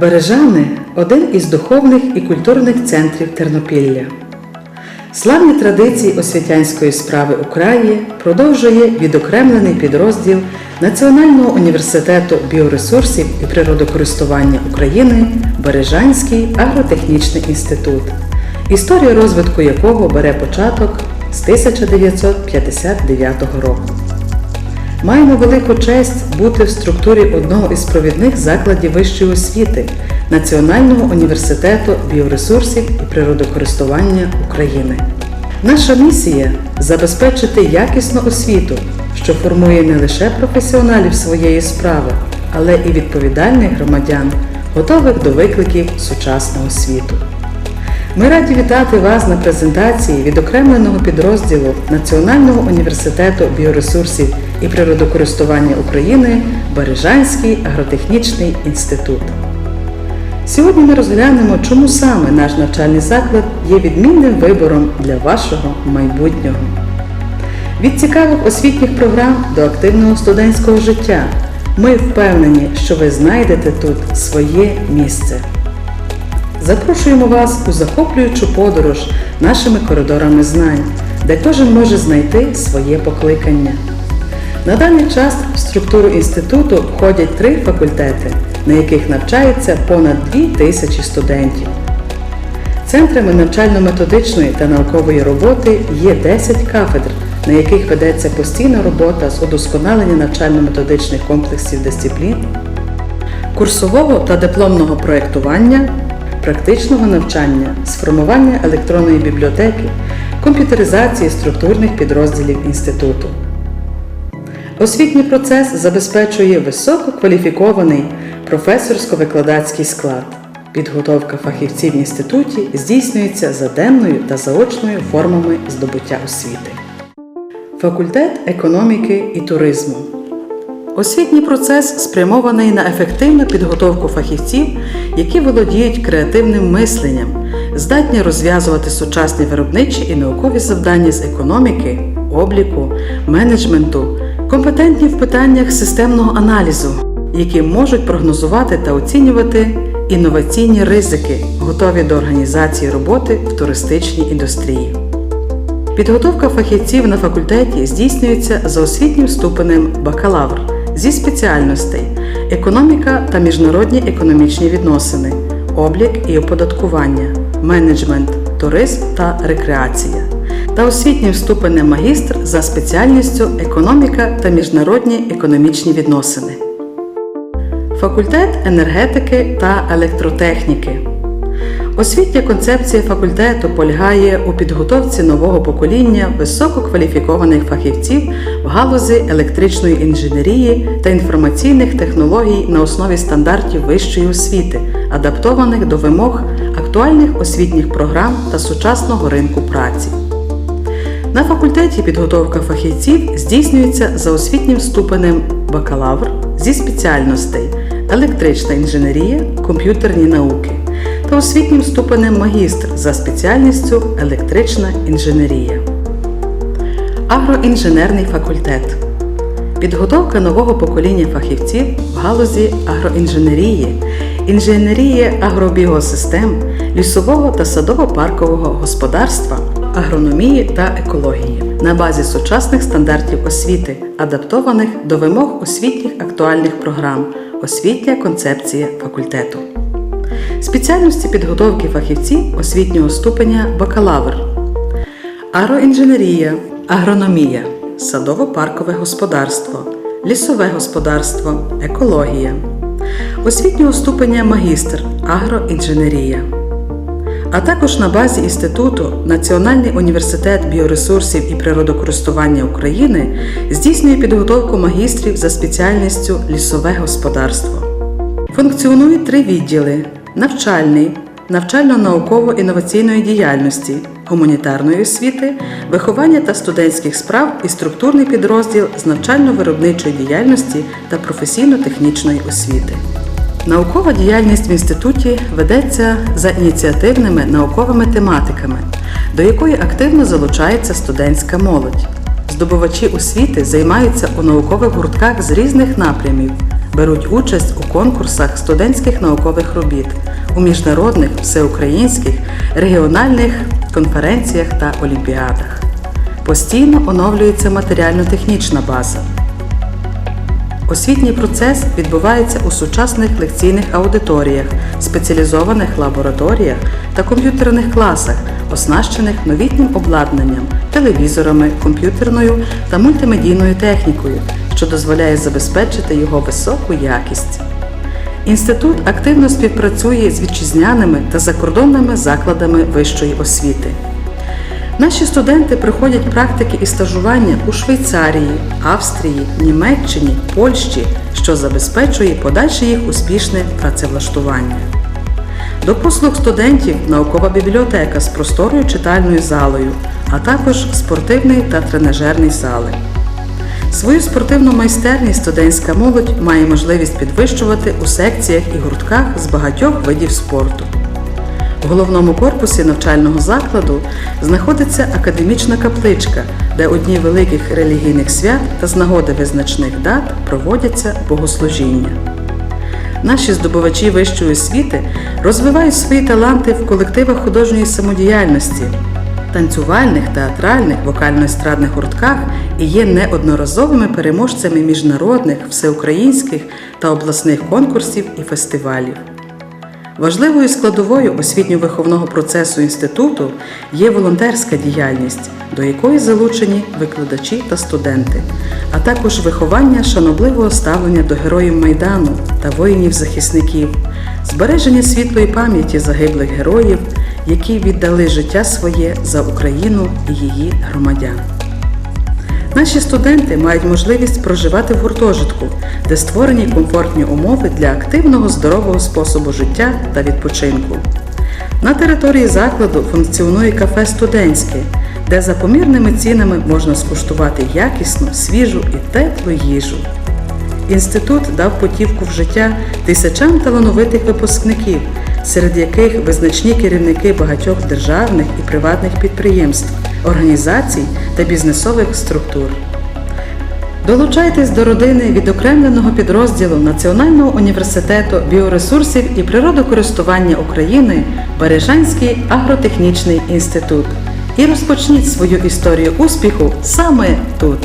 Бережани один із духовних і культурних центрів Тернопілля. Славні традиції освітянської справи у краї продовжує відокремлений підрозділ Національного університету біоресурсів і природокористування України Бережанський агротехнічний інститут, історія розвитку якого бере початок з 1959 року. Маємо велику честь бути в структурі одного із провідних закладів вищої освіти Національного університету біоресурсів і природокористування України. Наша місія забезпечити якісну освіту, що формує не лише професіоналів своєї справи, але і відповідальних громадян, готових до викликів сучасного світу. Ми раді вітати вас на презентації відокремленого підрозділу Національного університету біоресурсів і природокористування України Бережанський агротехнічний інститут. Сьогодні ми розглянемо, чому саме наш навчальний заклад є відмінним вибором для вашого майбутнього. Від цікавих освітніх програм до активного студентського життя ми впевнені, що ви знайдете тут своє місце. Запрошуємо вас у захоплюючу подорож нашими коридорами знань, де кожен може знайти своє покликання. На даний час в структуру інституту входять три факультети, на яких навчається понад 2 тисячі студентів. Центрами навчально-методичної та наукової роботи є 10 кафедр, на яких ведеться постійна робота з удосконалення навчально-методичних комплексів дисциплін, курсового та дипломного проєктування, практичного навчання, сформування електронної бібліотеки, комп'ютеризації структурних підрозділів інституту. Освітній процес забезпечує висококваліфікований професорсько-викладацький склад. Підготовка фахівців в інституті здійснюється за денною та заочною формами здобуття освіти. Факультет економіки і туризму. Освітній процес спрямований на ефективну підготовку фахівців, які володіють креативним мисленням, здатні розв'язувати сучасні виробничі і наукові завдання з економіки, обліку, менеджменту, компетентні в питаннях системного аналізу, які можуть прогнозувати та оцінювати інноваційні ризики, готові до організації роботи в туристичній індустрії. Підготовка фахівців на факультеті здійснюється за освітнім ступенем бакалавр зі спеціальностей економіка та міжнародні економічні відносини, облік і оподаткування, менеджмент, туризм та рекреація та освітнім ступенем магістр за спеціальністю економіка та міжнародні економічні відносини. Факультет енергетики та електротехніки. Освітня концепція факультету полягає у підготовці нового покоління висококваліфікованих фахівців в галузі електричної інженерії та інформаційних технологій на основі стандартів вищої освіти, адаптованих до вимог актуальних освітніх програм та сучасного ринку праці. На факультеті підготовка фахівців здійснюється за освітнім ступенем бакалавр зі спеціальностей електрична інженерія, комп'ютерні науки та освітнім ступенем магістр за спеціальністю електрична інженерія. Агроінженерний факультет. Підготовка нового покоління фахівців в галузі агроінженерії, інженерії агробіосистем, лісового та садово-паркового господарства, агрономії та екології на базі сучасних стандартів освіти, адаптованих до вимог освітніх актуальних програм, освітня концепція факультету. Спеціальності підготовки фахівців освітнього ступеня бакалавр, агроінженерія, агрономія, садово-паркове господарство, лісове господарство, екологія, освітнього ступеня магістр, агроінженерія. А також на базі інституту Національний університет біоресурсів і природокористування України здійснює підготовку магістрів за спеціальністю лісове господарство. Функціонують три відділи: навчальний, навчально-науково-інноваційної діяльності, гуманітарної освіти, виховання та студентських справ і структурний підрозділ з навчально-виробничої діяльності та професійно-технічної освіти. Наукова діяльність в інституті ведеться за ініціативними науковими тематиками, до якої активно залучається студентська молодь. Здобувачі освіти займаються у наукових гуртках з різних напрямів, беруть участь у конкурсах студентських наукових робіт, у міжнародних, всеукраїнських, регіональних конференціях та олімпіадах. Постійно оновлюється матеріально-технічна база. Освітній процес відбувається у сучасних лекційних аудиторіях, спеціалізованих лабораторіях та комп'ютерних класах, оснащених новітнім обладнанням, телевізорами, комп'ютерною та мультимедійною технікою, що дозволяє забезпечити його високу якість. Інститут активно співпрацює з вітчизняними та закордонними закладами вищої освіти. Наші студенти проходять практики і стажування у Швейцарії, Австрії, Німеччині, Польщі, що забезпечує подальше їх успішне працевлаштування. До послуг студентів наукова бібліотека з просторою читальною залою, а також спортивний та тренажерний зали. Свою спортивну майстерність студентська молодь має можливість підвищувати у секціях і гуртках з багатьох видів спорту. В головному корпусі навчального закладу знаходиться академічна капличка, де у дні великих релігійних свят та з нагоди визначних дат проводяться богослужіння. Наші здобувачі вищої освіти розвивають свої таланти в колективах художньої самодіяльності, танцювальних, театральних, вокально-естрадних гуртках і є неодноразовими переможцями міжнародних, всеукраїнських та обласних конкурсів і фестивалів. Важливою складовою освітньо-виховного процесу інституту є волонтерська діяльність, до якої залучені викладачі та студенти, а також виховання шанобливого ставлення до героїв Майдану та воїнів-захисників, збереження світлої пам'яті загиблих героїв, які віддали життя своє за Україну і її громадян. Наші студенти мають можливість проживати в гуртожитку, де створені комфортні умови для активного здорового способу життя та відпочинку. На території закладу функціонує кафе студентське, де за помірними цінами можна скуштувати якісну, свіжу і теплу їжу. Інститут дав потівку в життя тисячам талановитих випускників, серед яких визначні керівники багатьох державних і приватних підприємств, організацій та бізнесових структур. Долучайтесь до родини відокремленого підрозділу Національного університету біоресурсів і природокористування України Бережанський агротехнічний інститут і розпочніть свою історію успіху саме тут.